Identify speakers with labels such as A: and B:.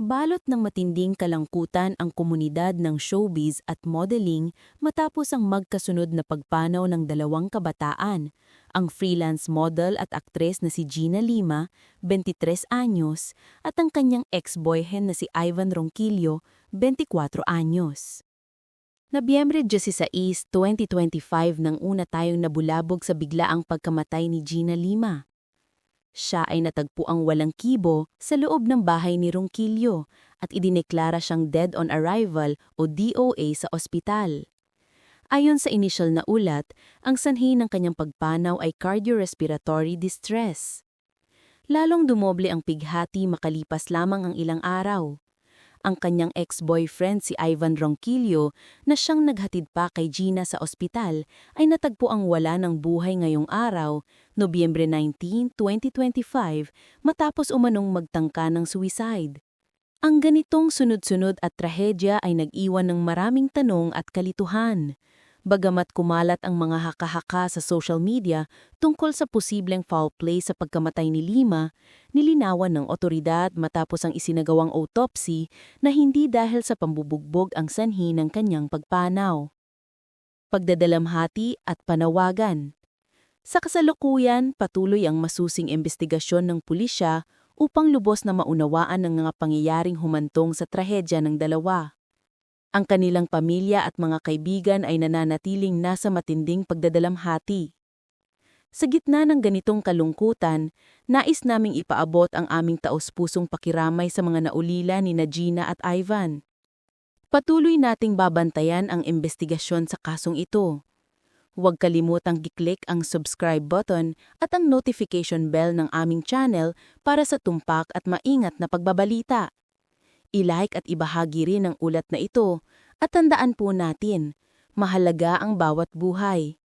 A: Balot ng matinding kalangkutan ang komunidad ng showbiz at modeling matapos ang magkasunod na pagpanaw ng dalawang kabataan, ang freelance model at aktres na si Gina Lima, 23 anyos, at ang kanyang ex-boyfriend na si Ivan Ronquillo, 24 anyos. Nabyembre 16, 2025 nang una tayong nabulabog sa biglaang pagkamatay ni Gina Lima. Siya ay natagpo ang walang kibo sa loob ng bahay ni Ronquillo at idineklara siyang dead on arrival o DOA sa ospital. Ayon sa initial na ulat, ang sanhi ng kanyang pagpanaw ay cardiorespiratory distress. Lalong dumoble ang pighati makalipas lamang ang ilang araw ang kanyang ex-boyfriend si Ivan Ronquillo na siyang naghatid pa kay Gina sa ospital ay natagpo ang wala ng buhay ngayong araw, Nobyembre 19, 2025, matapos umanong magtangka ng suicide. Ang ganitong sunod-sunod at trahedya ay nag-iwan ng maraming tanong at kalituhan. Bagamat kumalat ang mga haka-haka sa social media tungkol sa posibleng foul play sa pagkamatay ni Lima, nilinawan ng otoridad matapos ang isinagawang autopsy na hindi dahil sa pambubugbog ang sanhi ng kanyang pagpanaw. Pagdadalamhati at panawagan Sa kasalukuyan, patuloy ang masusing investigasyon ng pulisya upang lubos na maunawaan ang mga pangyayaring humantong sa trahedya ng dalawa. Ang kanilang pamilya at mga kaibigan ay nananatiling nasa matinding pagdadalamhati. Sa gitna ng ganitong kalungkutan, nais naming ipaabot ang aming taos-pusong pakiramay sa mga naulila ni Gina at Ivan. Patuloy nating babantayan ang investigasyon sa kasong ito. Huwag kalimutang giklik ang subscribe button at ang notification bell ng aming channel para sa tumpak at maingat na pagbabalita. I-like at ibahagi rin ang ulat na ito at tandaan po natin, mahalaga ang bawat buhay.